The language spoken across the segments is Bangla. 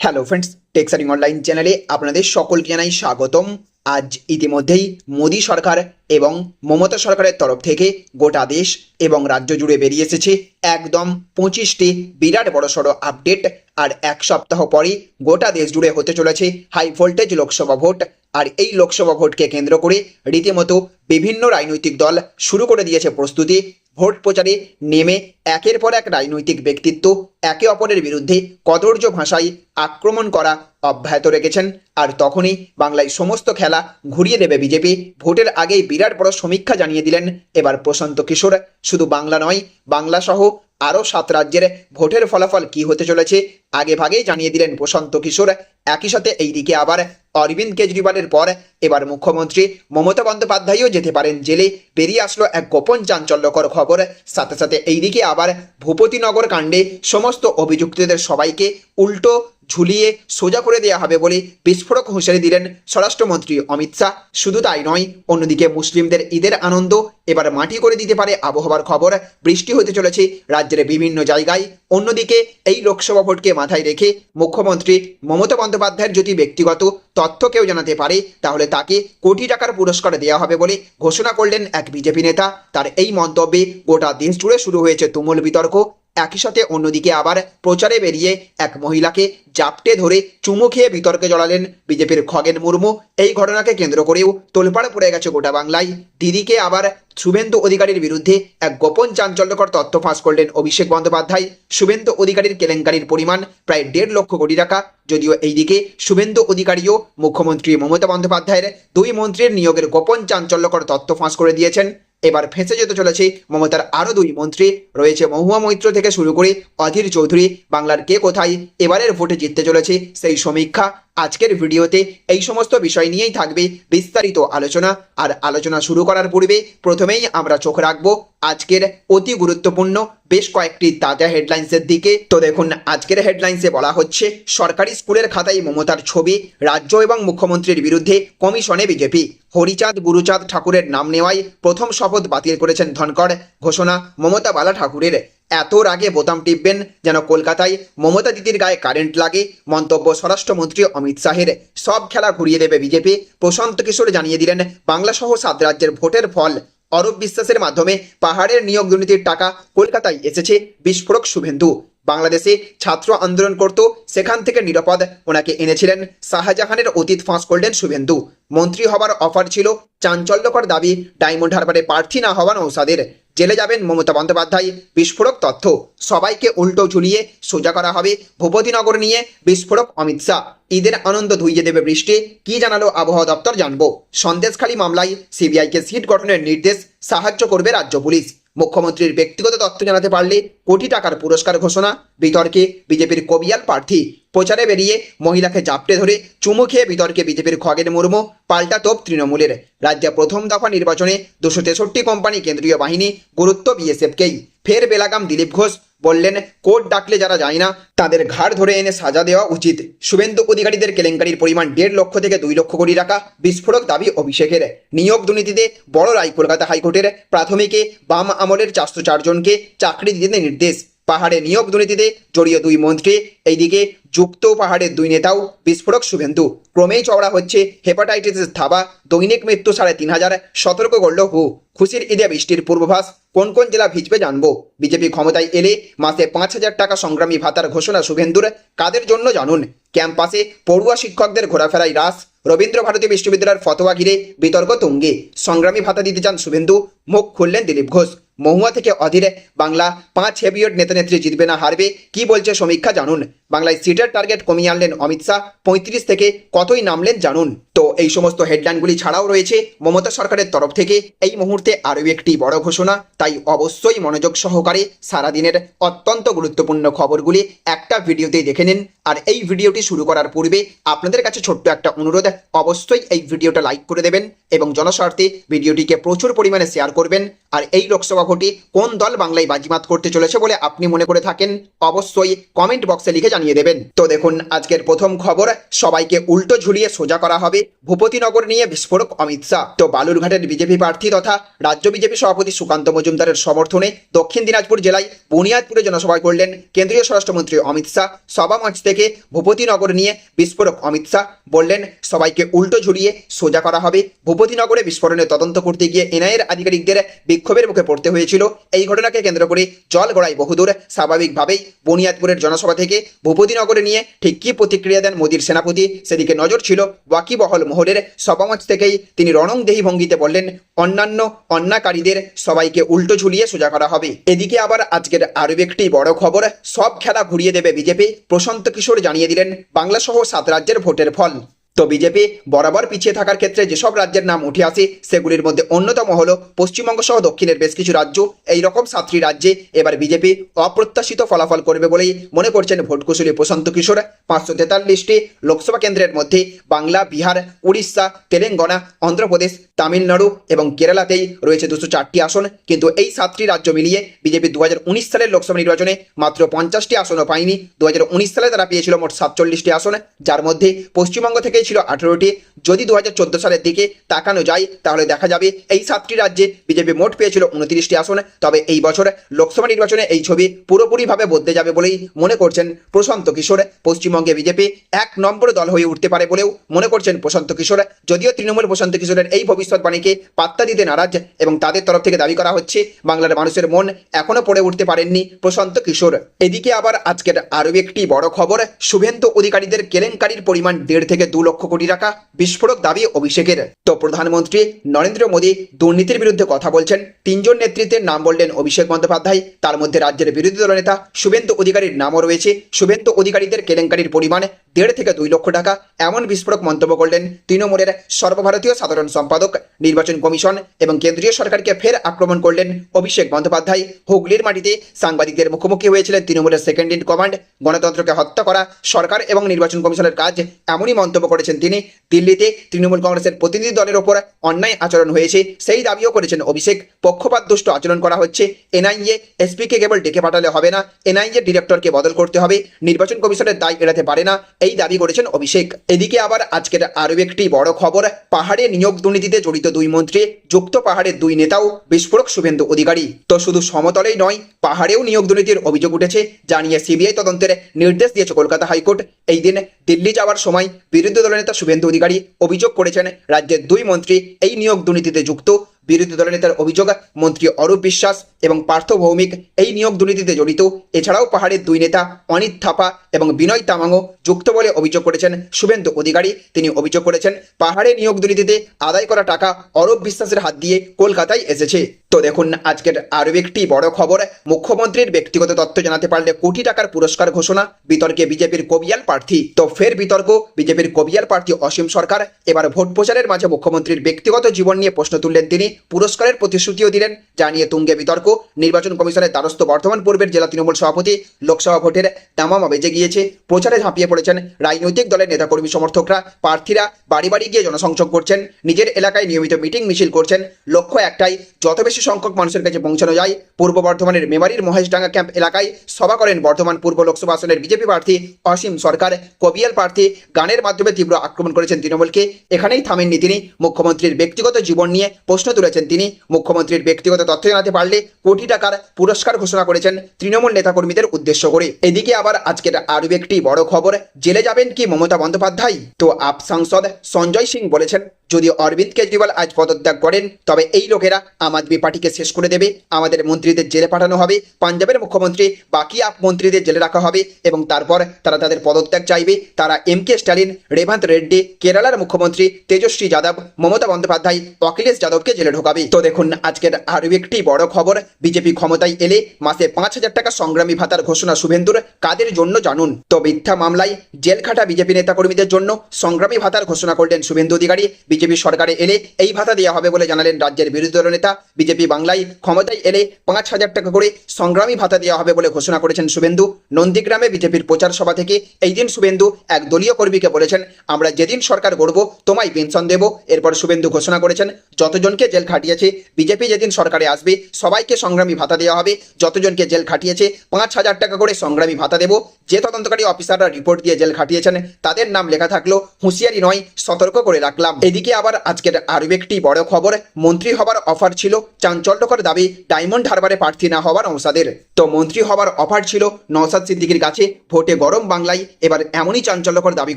হ্যালো ফ্রেন্ডস টেক্সারিং অনলাইন চ্যানেলে আপনাদের সকলকে জানাই স্বাগতম। আজ ইতিমধ্যেই মোদী সরকার এবং মমতা সরকারের তরফ থেকে গোটা দেশ এবং রাজ্য জুড়ে বেরিয়ে এসেছে একদম পঁচিশটি বিরাট বড় সড়ো আপডেট আর এক সপ্তাহ পরই গোটা দেশ জুড়ে হতে চলেছে হাই ভোল্টেজ লোকসভা ভোট। আর এই লোকসভা ভোটকে কেন্দ্র করে রীতিমতো বিভিন্ন রাজনৈতিক দল শুরু করে দিয়েছে প্রস্তুতি। ভোট প্রচারে নেমে একের পর এক রাজনৈতিক ব্যক্তিত্ব একে অপরের বিরুদ্ধে কদর্য ভাষায় আক্রমণ করা অব্যাহত রেখেছেন। আর তখনই বাংলায় সমস্ত খেলা ঘুরিয়ে দেবে বিজেপি। ভোটের আগেই বিরাট বড় সমীক্ষা জানিয়ে দিলেন এবার প্রশান্ত কিশোর। শুধু বাংলা নয় বাংলা সহ আরও সাত রাজ্যের ভোটের ফলাফল কি হতে চলেছে, আগে ভাগেই জানিয়ে দিলেন প্রশান্ত কিশোর। একই সাথে এই দিকে আবার অরবিন্দ কেজরিওয়ালের পর এবার মুখ্যমন্ত্রী মমতা বন্দ্যোপাধ্যায়ও যেতে পারেন জেলে। বেরিয়ে আসলো এক গোপন চাঞ্চল্যকর খবর। সাথে সাথে এই দিকে আবার ভূপতিনগর কাণ্ডে সমস্ত অভিযুক্তদের সবাইকে উল্টো ঝুলিয়ে সোজা করে দেওয়া হবে বলে বিস্ফোরক হুঁশিয়ারি দিলেন স্বরাষ্ট্রমন্ত্রী অমিত শাহ। শুধু তাই নয়, অন্যদিকে মুসলিমদের ঈদের আনন্দ এবার মাটি করে দিতে পারে আবহাওয়ার খবর। বৃষ্টি হতে চলেছে রাজ্যের বিভিন্ন জায়গায়। অন্যদিকে এই লোকসভা ভোটকে মাথায় রেখে মুখ্যমন্ত্রী মমতা বন্দ্যোপাধ্যায়ের যদি ব্যক্তিগত তথ্য কেউ জানাতে পারে, তাহলে তাকে কোটি টাকার পুরস্কার দেওয়া হবে বলে ঘোষণা করলেন এক বিজেপি নেতা। তার এই মন্তব্যে গোটা দেশ জুড়ে শুরু হয়েছে তুমুল বিতর্ক। একই সাথে অন্যদিকে আবার প্রচারে বেরিয়ে এক মহিলাকে জাপটে ধরে চুমু খেয়ে বিতর্কে জড়ালেন বিজেপির খগেন মুর্মু। এই ঘটনাকে কেন্দ্র করেও তোলপাড় পড়ে গেছে গোটা বাংলায়। দিদিকে আবার শুভেন্দু অধিকারীর বিরুদ্ধে এক গোপন চাঞ্চল্যকর তথ্য ফাঁস করলেন অভিষেক বন্দ্যোপাধ্যায়। শুভেন্দু অধিকারীর কেলেঙ্কারির পরিমাণ প্রায় দেড় লক্ষ কোটি টাকা। যদিও এইদিকে শুভেন্দু অধিকারীও মুখ্যমন্ত্রী মমতা বন্দ্যোপাধ্যায়ের দুই মন্ত্রীর নিয়োগের গোপন চাঞ্চল্যকর তথ্য ফাঁস করে দিয়েছেন। এবার ফেঁসে যেতে চলেছে মমতার আরও দুই মন্ত্রী। রয়েছে মহুয়া মৈত্র থেকে শুরু করে অধীর চৌধুরী। বাংলার কে কোথায়? এবারের ভোটে জিততে চলেছে সেই সমীক্ষা। আজকের ভিডিওতে এই সমস্ত বিষয় নিয়েই থাকবে বিস্তারিত আলোচনা। আর আলোচনা শুরু করার পূর্বে প্রথমেই আমরা চোখ রাখব আজকের অতি গুরুত্বপূর্ণ, বেশ কয়েকটি তাজা হেডলাইন্সের দিকে। তো দেখুন, আজকের হেডলাইন্সে বলা হচ্ছে, সরকারি স্কুলের খাতায় মমতার ছবি, রাজ্য এবং মুখ্যমন্ত্রীর বিরুদ্ধে কমিশনে বিজেপি। হরিচাঁদ, গুরুচাঁদ ঠাকুরের নাম নেওয়ায় প্রথম শপথ বাতিল করেছেন ধনকড় ঘোষণা, মমতা বালা ঠাকুরের। এত রাগে বোতাম টিপবেন যেন কলকাতায় মমতা দিদির গায়ে কারেন্ট লাগে, মন্তব্য স্বরাষ্ট্রমন্ত্রী অমিত শাহের। সব খেলা ঘুরিয়ে দেবে বিজেপি। প্রশান্ত কিশোর জানিয়ে দিলেন বাংলা সহ সাত রাজ্যের ভোটের ফল। অরূপ বিশ্বাসের মাধ্যমে পাহাড়ের নিয়োগ দুর্নীতির টাকা কলকাতায় এসেছে বিস্ফোরক শুভেন্দু। বাংলাদেশে ছাত্র আন্দোলন করত, সেখান থেকে নিরাপদ ওনাকে এনেছিলেন শাহজাহানের অতীত ফাঁস করলেন শুভেন্দু। মন্ত্রী হবার অফার ছিল, চাঞ্চল্যকর দাবি, ডায়মন্ড হারবারে প্রার্থী না হওয়া নৌসাদের জেলে যাবেন মমতা বন্দ্যোপাধ্যায়। বিস্ফোরক তথ্য। সবাইকে উল্টো ঝুলিয়ে সোজা করা হবে ভূপতিনগর নিয়ে বিস্ফোরক অমিত শাহ। ঈদের আনন্দ ধুইয়ে দেবে বৃষ্টি। কি জানালো আবহাওয়া দপ্তর জানব। সন্দেশখালী মামলায় সিবিআইকে সিট গঠনের নির্দেশ সাহায্য করবে রাজ্য পুলিশ। মুখ্যমন্ত্রীর ব্যক্তিগত তথ্য জানাতে পারলে কোটি টাকার পুরস্কার ঘোষণা। বিতর্কে বিজেপির কবিয়াল প্রার্থী প্রচারে বেরিয়ে মহিলাকে জাপটে ধরে চুমু খেয়ে বিতর্কে বিজেপির খগের মুর্মু, পাল্টা তোপ তৃণমূলের। রাজ্যে প্রথম দফা নির্বাচনে দুশো তেষট্টি কোম্পানি কেন্দ্রীয় বাহিনী গুরুত্ব বিএসএফকেই। ফের বেলাগাম দিলীপ ঘোষ বললেন, কোর্ট ডাকলে যারা যায় না, তাদের ঘাড় ধরে এনে সাজা দেওয়া উচিত। শুভেন্দু অধিকারীদের কেলেঙ্কারির পরিমাণ দেড় লক্ষ থেকে দুই লক্ষ কোটি টাকা, বিস্ফোরক দাবি অভিষেকের। নিয়োগ দুর্নীতিতে বড় রায় কলকাতা হাইকোর্টের। প্রাথমিকে বাম আমলের চারশো চারজনকে চাকরি দিতে নির্দেশ। পাহাড়ে নিয়োগ দুর্নীতিতে জড়িয়ে দুই মন্ত্রী। এইদিকে যুক্ত পাহাড়ের দুই নেতাও বিস্ফোরক শুভেন্দু। ক্রমেই চওড়া হচ্ছে হেপাটাইটিসের থাবা দৈনিক মৃত্যু সাড়ে তিন হাজার। সতর্ক করল হু। খুশির ঈদে বৃষ্টির পূর্বাভাস। কোন কোন জেলা ভিজবে জানব। বিজেপি ক্ষমতায় এলে মাসে পাঁচ হাজার টাকা সংগ্রামী ভাতার ঘোষণা শুভেন্দুর। কাদের জন্য জানুন। ক্যাম্পাসে পড়ুয়া শিক্ষকদের ঘোরাফেরায় রাস রবীন্দ্র ভারতী বিশ্ববিদ্যালয়ের ফতোয়া ঘিরে বিতর্ক তুঙ্গে। সংগ্রামী ভাতা দিতে চান শুভেন্দু। মুখ খুললেন দিলীপ ঘোষ। মহুয়া থেকে অধীরে বাংলা পাঁচ হেভিয়ট নেতানেত্রী জিতবে না হারবে। কি বলছে সমীক্ষা জানুন। বাংলায় সিটের টার্গেট কমিয়ে আনলেন অমিত শাহ। পঁয়ত্রিশ থেকে কতই নামলেন জানুন? তো এই সমস্ত হেডলাইনগুলি ছাড়াও রয়েছে মমতা সরকারের তরফ থেকে। এই মুহূর্তে আরও একটি বড় ঘোষণা, তাই অবশ্যই মনোযোগ সহকারে সারাদিনের অত্যন্ত গুরুত্বপূর্ণ খবরগুলি একটা ভিডিওতেই দেখে নিন। আর এই ভিডিওটি শুরু করার পূর্বে আপনাদের কাছে ছোট্ট একটা অনুরোধ, অবশ্যই এই ভিডিওটা লাইক করে দেবেন এবং জনস্বার্থে ভিডিওটিকে প্রচুর পরিমাণে শেয়ার করবেন। আর এই লোকসভা ভোটে কোন দল বাংলায় বাজিমাত করতে চলেছে বলে আপনি মনে করে থাকেন, অবশ্যই কমেন্ট বক্সে লিখে জানান জানিয়ে দেবেন। তো দেখুন, আজকের প্রথম খবর, সবাইকে উল্টো ঝুলিয়ে সোজা করা হবে ভূপতিনগর নিয়ে বিস্ফোরক অমিত শাহ। তো বালুরঘাটের বিজেপি প্রার্থী তথা রাজ্য বিজেপি সভাপতি সুকান্ত মজুমদারের সমর্থনে দক্ষিণ দিনাজপুর জেলায় বুনিয়াদপুরে জনসভায় করলেন কেন্দ্রীয় স্বরাষ্ট্রমন্ত্রী অমিত শাহ। সভা মঞ্চ থেকে ভূপতিনগর নিয়ে বিস্ফোরক অমিত শাহ বললেন, সবাইকে উল্টো ঝুলিয়ে সোজা করা হবে। ভূপতিনগরে বিস্ফোরণের তদন্ত করতে গিয়ে এনআইএর আধিকারিকদের বিক্ষোভের মুখে পড়তে হয়েছিল। এই ঘটনাকে কেন্দ্র করে জল গড়ায় বহুদূর। স্বাভাবিকভাবেই বুনিয়াদপুরের জনসভা থেকে ভূপতিনগরে নিয়ে ঠিক কী প্রতিক্রিয়া দেন মোদীর সেনাপতি? সেদিকে নজর ছিল ওয়াকিবহল মহলের সভামঞ্চ থেকেই তিনি রণংদেহী ভঙ্গিতে বললেন, অন্যান্য অন্যাকারীদের সবাইকে উল্টো ঝুলিয়ে সোজা করা হবে। এদিকে আবার আজকের আরও একটি বড় খবর, সব খেলা ঘুরিয়ে দেবে বিজেপি। প্রশান্ত কিশোর জানিয়ে দিলেন বাংলা সহ সাত রাজ্যের ভোটের ফল। তো বিজেপি বরাবর পিছিয়ে থাকার ক্ষেত্রে যেসব রাজ্যের নাম উঠে আসে, সেগুলির মধ্যে অন্যতম হল পশ্চিমবঙ্গ সহ দক্ষিণের বেশ কিছু রাজ্য। এই রকম সাতটি রাজ্যে এবার বিজেপি অপ্রত্যাশিত ফলাফল করবে বলেই মনে করছেন ভোটকুশলী প্রশান্ত কিশোর। পাঁচশো তেতাল্লিশটি লোকসভা কেন্দ্রের মধ্যে বাংলা, বিহার, উড়িষ্যা, তেলেঙ্গানা, অন্ধ্রপ্রদেশ, তামিলনাড়ু এবং কেরালাতেই রয়েছে দুশো চারটি আসন। কিন্তু এই সাতটি রাজ্য মিলিয়ে বিজেপি দু হাজার উনিশ সালের লোকসভা নির্বাচনে মাত্র পঞ্চাশটি আসনও পায়নি। দু হাজার উনিশ সালে তারা পেয়েছিল মোট সাতচল্লিশটি আসন। যার মধ্যে পশ্চিমবঙ্গ থেকেই ছিল আঠেরোটি। যদি দু হাজার চোদ্দ সালের দিকে তাকানো যায়, তাহলে দেখা যাবে এই সাতটি রাজ্যে বিজেপি মোট পেয়েছিল উনত্রিশটি আসন। তবে এই বছর লোকসভা নির্বাচনে এই ছবি পুরোপুরিভাবে বদলে যাবে বলেই মনে করছেন প্রশান্ত কিশোর। পশ্চিমবঙ্গে বিজেপি এক নম্বর দল হয়ে উঠতে পারে বলেও মনে করছেন প্রশান্ত কিশোর। যদিও তৃণমূল প্রশান্ত কিশোরের এই ভবিষ্যৎবাণীকে পাত্তা দিতে নারাজ এবং তাদের তরফ থেকে দাবি করা হচ্ছে, বাংলার মানুষের মন এখনও পড়ে উঠতে পারেননি প্রশান্ত কিশোর। এদিকে আবার আজকের আরও একটি বড় খবর, শুভেন্দু অধিকারীদের কেলেঙ্কারির পরিমাণ দেড় থেকে দু লক্ষ কোটি টাকা বিস্ফোরক দাবি অভিষেকের। তো প্রধানমন্ত্রী নরেন্দ্র মোদী দুর্নীতির বিরুদ্ধে কথা বলছেন। তিনজন নেতৃত্বের নাম বললেন অভিষেক বন্দ্যোপাধ্যায়। তার মধ্যে রাজ্যের বিরোধী দলনেতা শুভেন্দু অধিকারীর নামও রয়েছে। শুভেন্দু অধিকারীদের কেলেঙ্কারির পরিমাণ দেড় থেকে দুই লক্ষ টাকা। এমন বিস্ফোরক মন্তব্য করলেন তৃণমূলের সর্বভারতীয় সাধারণ সম্পাদক নির্বাচন কমিশন এবং কেন্দ্রীয় সরকারকে ফের আক্রমণ করলেন অভিষেক বন্দ্যোপাধ্যায়। হুগলির মাটিতে সাংবাদিকদের মুখোমুখি হয়েছিলেন তৃণমূলের সেকেন্ড ইন কমান্ড গণতন্ত্রকে হত্যা করা, সরকার এবং নির্বাচন কমিশনের কাজ এমনই মন্তব্য করেছেন তিনি। দিল্লিতে তৃণমূল কংগ্রেসের প্রতিনিধি দলের ওপর অন্যায় আচরণ হয়েছে, সেই দাবিও করেছেন অভিষেক। পক্ষপাত দুষ্ট আচরণ করা হচ্ছে। এনআইএ, এসপিকে কেবল ডেকে পাঠালে হবে না, এনআইএ ডিরেক্টরকে বদল করতে হবে, নির্বাচন কমিশনের দায় এড়াতে পারে না, এই দাবি করেছেন অভিষেক। এদিকে আবার আজকের আরও একটি বড় খবর, পাহাড়ে নিয়োগ দুর্নীতিতে জড়িত দুই মন্ত্রী, যুক্ত পাহাড়ের দুই নেতাও বিস্ফোরক শুভেন্দু অধিকারী। তো শুধু সমতলেই নয়, পাহাড়েও নিয়োগ দুর্নীতির অভিযোগ উঠেছে, জানিয়ে সিবিআই তদন্তের নির্দেশ দিয়েছে কলকাতা হাইকোর্ট। এই দিন দিল্লি যাওয়ার সময় বিরোধী দলের নেতা শুভেন্দু অধিকারী অভিযোগ করেছেন, রাজ্যের দুই মন্ত্রী এই নিয়োগ দুর্নীতিতে যুক্ত। বিরোধী দলনেতার অভিযোগ, মন্ত্রী অরূপ বিশ্বাস এবং পার্থ ভৌমিক এই নিয়োগ দুর্নীতিতে জড়িত। এছাড়াও পাহাড়ের দুই নেতা অনিত থাপা এবং বিনয় তামাংও যুক্ত বলে অভিযোগ করেছেন শুভেন্দু অধিকারী। তিনি অভিযোগ করেছেন, পাহাড়ে নিয়োগ দুর্নীতিতে আদায় করা টাকা অরূপ বিশ্বাসের হাত দিয়ে কলকাতায় এসেছে। তো দেখুন, আজকের আরও একটি বড় খবর। মুখ্যমন্ত্রীর ব্যক্তিগত তথ্য জানাতে পারলে কোটি টাকার পুরস্কার ঘোষণা, বিতর্কে বিজেপির কবিয়াল প্রার্থী। তো ফের বিতর্ক, বিজেপির কবিয়াল প্রার্থী অসীম সরকার। এবার ভোট প্রচারের মাঝে মুখ্যমন্ত্রীর ব্যক্তিগত জীবন নিয়ে প্রশ্ন তুললেন তিনি। পুরস্কারের প্রতিশ্রুতিও দিলেন, জানিয়ে তুঙ্গে বিতর্ক। নির্বাচন কমিশনের দ্বারস্থ বর্ধমান পূর্বের জেলা তৃণমূল সভাপতি লোকসভা ভোটের দামামা বেজে গিয়েছে। প্রচারে ঝাঁপিয়ে পড়েছেন রাজনৈতিক দলের নেতাকর্মী সমর্থকরা, প্রার্থীরা বাড়ি বাড়ি গিয়ে জনসংযোগ করছেন, নিজের এলাকায় নিয়মিত মিটিং মিছিল করছেন। লক্ষ্য একটাই, যত বেশি সংখ্যক মানুষের কাছে পৌঁছানো যায়। পূর্ব বর্ধমানের মেমারির মহেশডাঙ্গা ক্যাম্প এলাকায় সভা করেন বর্ধমান পূর্ব লোকসভা আসনের বিজেপি প্রার্থী অসীম সরকার। কবিয়াল প্রার্থী গানের মাধ্যমে তীব্র আক্রমণ করেছেন তৃণমূলকে। এখানেই থামেননি তিনি। মুখ্যমন্ত্রীর ব্যক্তিগত জীবন নিয়ে প্রশ্ন তুলেছেন তিনি। মুখ্যমন্ত্রীর ব্যক্তিগত তথ্য জানাতে পারলে কোটি টাকার পুরস্কার ঘোষণা করেছেন তৃণমূল নেতাকর্মীদের উদ্দেশ্য করে। এদিকে আবার আজকের আরও একটি বড় খবর, জেলে যাবেন কি মমতা বন্দ্যোপাধ্যায়? তো আপ সাংসদ সঞ্জয় সিং বলেছেন যদি অরবিন্দ কেজরিওয়াল আজ পদত্যাগ করেন, তবে এই লোকেরা আম আদমি পার্টিকে শেষ করে দেবে। আমাদের মন্ত্রীদের জেলে পাঠানো হবে, পাঞ্জাবের মুখ্যমন্ত্রী, বাকি আপ মন্ত্রীদের জেলে রাখা হবে এবং তারপর তারা তাদের পদত্যাগ চাইবে। তারা এম কে স্ট্যালিন, রেভান্ত রেড্ডি, কেরালার মুখ্যমন্ত্রী তেজস্বী যাদব, মমতা বন্দ্যোপাধ্যায়, অখিলেশ যাদবকে জেলে ঢোকাবে। তো দেখুন, আজকের আরও একটি বড় খবর। বিজেপি ক্ষমতায় এলে মাসে পাঁচ হাজার টাকা সংগ্রামী ভাতার ঘোষণা শুভেন্দুর। কাদের জন্য জানুন? তো মিথ্যা মামলায় জেল খাটা বিজেপি নেতাকর্মীদের জন্য সংগ্রামী ভাতার ঘোষণা করলেন শুভেন্দু অধিকারী। বিজেপি সরকারে এলে এই ভাতা দেওয়া হবে বলে জানালেন রাজ্যের বিরোধী দল নেতা। বিজেপি বাংলায় ক্ষমতায় এলে পাঁচ হাজার টাকা করে সংগ্রামী ভাতা দেওয়া হবে বলে ঘোষণা করেছেন শুভেন্দু। নন্দীগ্রামে বিজেপির প্রচার সভা থেকে এই দিন শুভেন্দু এক দলীয় কর্মীকে বলেছেন, আমরা যেদিন সরকার গড়ব, তোমায় পেনশন দেব। এরপর শুভেন্দু ঘোষণা করেছেন, যতজনকে জেল খাটিয়েছে, বিজেপি যেদিন সরকারে আসবে, সবাইকে সংগ্রামী ভাতা দেওয়া হবে। যতজনকে জেল খাটিয়েছে, পাঁচ হাজার টাকা করে সংগ্রামী ভাতা দেব। যে তদন্তকারী অফিসাররা রিপোর্ট দিয়ে জেল খাটিয়েছেন, তাদের নাম লেখা থাকল, হুঁশিয়ারি নয়, সতর্ক করে রাখলাম। এদিকে আবার আজকের আরও একটি বড় খবর, মন্ত্রী হবার অফার ছিল, চাঞ্চল্যকর দাবি ডায়মন্ড হারবারে প্রার্থী না হবার নৌসাদের তো মন্ত্রী হবার অফার ছিল নৌসাদ সিদ্দিকির কাছে, ভোটে গরম বাংলায়, এবার এমনই চাঞ্চল্যকর দাবি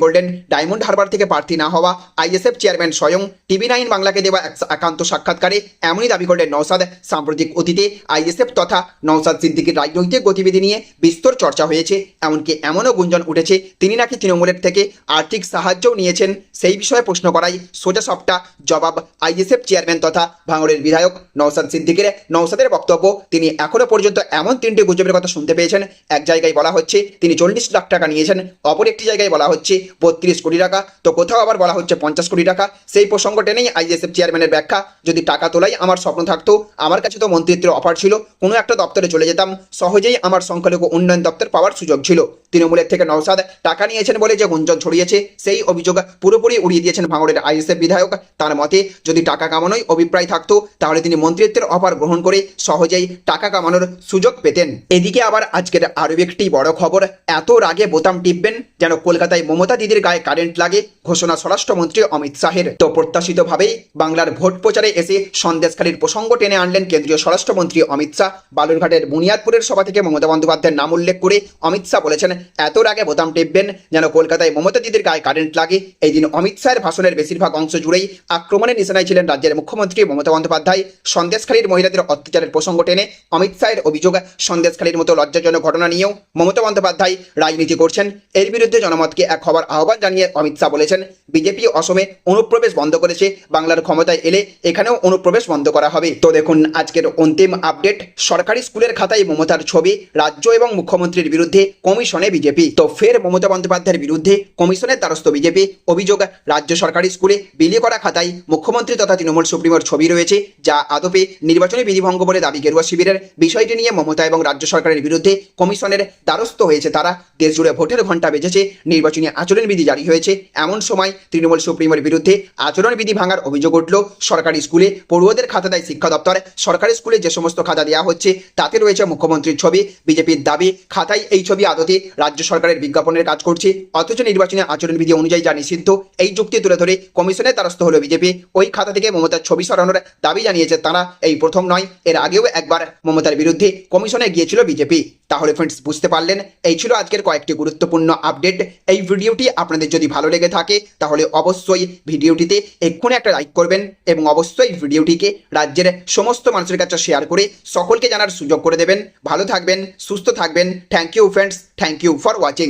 করলেন ডায়মন্ড হারবার থেকে প্রার্থী না হওয়া আইএসএফ চেয়ারম্যান স্বয়ং, টিভি নাইন বাংলাকে দেওয়া এক একান্ত সাক্ষাৎকারে এমনই দাবি করলেন নৌসাদ সাম্প্রতিক অতীতে আইএসএফ তথা নৌসাদ সিদ্দিকির রাজনৈতিক গতিবিধি নিয়ে বিস্তর চর্চা হয়েছে, এমনকি এমনও গুঞ্জন উঠেছে, তিনি নাকি তৃণমূলের থেকে আর্থিক সাহায্যও নিয়েছেন, সেই বিষয়ে প্রশ্ন করাই সোজা সবটা জবাব আইএসএফ চেয়ারম্যান তথা ভাঙড়ের বিধায়ক নৌসাদ সিদ্দিকের। নৌসাদের বক্তব্য, তিনি এখনও পর্যন্ত এমন তিনটি গুজবের কথা শুনতে পেয়েছেন। এক জায়গায় বলা হচ্ছে, তিনি চল্লিশ লাখ টাকা নিয়েছেন। অপর একটি জায়গায় বলা হচ্ছে, বত্রিশ কোটি টাকা। তো কোথাও আবার বলা হচ্ছে পঞ্চাশ কোটি টাকা। সেই প্রসঙ্গ টেনেই আইএসএফ চেয়ারম্যানের ব্যাখ্যা। যদি টাকা তোলাই আমার স্বপ্ন থাকতো, আমার কাছে তো মন্ত্রিত্বের অফার ছিল, কোনো একটা দপ্তরে চলে যেতাম। সহজেই আমার সংখ্যালঘু উন্নয়ন দপ্তর পাওয়ার সুযোগ ছিল। তৃণমূলের থেকে নৌসাদ টাকা নিয়েছেন বলে যে গুঞ্জন ছড়িয়েছে, সেই অভিযোগ পুরোপুরি উড়িয়ে দিয়েছেন ভাঙড়ের আইএসএফ বিধায়ক, তার মতে যদি টাকা কামানোই অভিপ্রায় থাকতো, তাহলে তিনি মন্ত্রিত্বের অফার গ্রহণ করে সহজেই টাকা কামানোর সুযোগ পেতেন। এদিকে আবার আজকের আরও একটি বড় খবর, এত রাগে বোতাম টিপবেন যেন কলকাতায় মমতা দিদির গায়ে কারেন্ট লাগে, ঘোষণা স্বরাষ্ট্রমন্ত্রী অমিত শাহের। তো প্রত্যাশিতভাবেই বাংলার ভোট প্রচারে এসে সন্দেশখালীর প্রসঙ্গ টেনে আনলেন কেন্দ্রীয় স্বরাষ্ট্রমন্ত্রী অমিত শাহ। বালুরঘাটের বুনিয়াদপুরের সভা থেকে মমতা বন্দ্যোপাধ্যায়ের নাম উল্লেখ করে অমিত শাহ বলেছেন, এত রাগে বোতাম টিপবেন যেন কলকাতায় মমতা দিদির গায়ে কারেন্ট লাগে। এই দিন অমিত শাহের ভাষণের বেশিরভাগ অংশ জুড়েই আক্রমণের নিশানায় ছিলেন রাজ্যের মুখ্যমন্ত্রী মমতা বন্দ্যোপাধ্যায়। সন্দেশখালীর মহিলাদের অত্যাচারের প্রসঙ্গ টেনে অমিত শাহের অভিযোগ, সন্দেশখালীর মতো লজ্জাজনক ঘটনা নিয়েও মমতা বন্দ্যোপাধ্যায় রাজনীতি করছেন। এর বিরুদ্ধে জনমতকে এক হবার আহ্বান জানিয়ে অমিত শাহ বলেছেন, বিজেপি অসমে অনুপ্রবেশ বন্ধ করেছে, বাংলার ক্ষমতায় এলে এখানেও অনুপ্রবেশ বন্ধ করা হবে। তো দেখুন আজকের অন্তিম আপডেট, সরকারি স্কুলের খাতায় মমতার ছবি, রাজ্য এবং মুখ্যমন্ত্রীর বিরুদ্ধে কমিশনে বিজেপি। তো ফের মমতা বন্দ্যোপাধ্যায়ের বিরুদ্ধে কমিশনের দ্বারস্থ বিজেপি, অভিযোগ, রাজ্য সরকারি স্কুলে বিলি করা খাতায় মুখ্যমন্ত্রী তথা তৃণমূল সুপ্রিমোর ছবি রয়েছে, যা আদপে নির্বাচনী বিধিভঙ্গ বলে দাবি গেরুয়া শিবিরের বিষয়টি নিয়ে মমতা এবং রাজ্য সরকারের বিরুদ্ধে কমিশনের দ্বারস্থ হয়েছে তারা। দেশ জুড়ে ভোটের ঘণ্টা বেজেছে, নির্বাচনী আচরণবিধি জারি হয়েছে। এমন সময় তৃণমূল সুপ্রিমোর বিরুদ্ধে আচরণবিধি ভাঙার অভিযোগ উঠল। সরকারি স্কুলে পড়ুয়াদের খাতা দেয় শিক্ষা দপ্তর। সরকারি স্কুলে যে সমস্ত খাতা দেওয়া হচ্ছে, তাতে রয়েছে মুখ্যমন্ত্রীর ছবি। বিজেপির দাবি, খাতায় এই ছবি আদতে রাজ্য সরকারের বিজ্ঞাপনের কাজ করছে। অথচ নির্বাচনী আচরণবিধি অনুযায়ী যা নিষিদ্ধ, এই যুক্তি তুলে ধরে কমিশনের দ্বারস্থ হলো বিজেপি। ওই খাতা থেকে মমতার ছবি সরানোর দাবি জানিয়েছে তারা। এই প্রথম নয়, এর আগেও একবার মমতার বিরুদ্ধে কমিশনে গিয়েছিল বিজেপি। তাহলে ফ্রেন্ডস বুঝতে পারলেন, এই ছিল আজকের কয়েকটি গুরুত্বপূর্ণ আপডেট এই ভিডিওটি আপনাদের যদি ভালো লেগে থাকে, তাহলে অবশ্যই ভিডিওটিতে এক্ষুনি একটা লাইক করবেন এবং অবশ্যই ভিডিওটিকে রাজ্যের সমস্ত মানুষের কাছে শেয়ার করে সকলকে জানার সুযোগ করে দেবেন। ভালো থাকবেন, সুস্থ থাকবেন। Thank you friends thank you for watching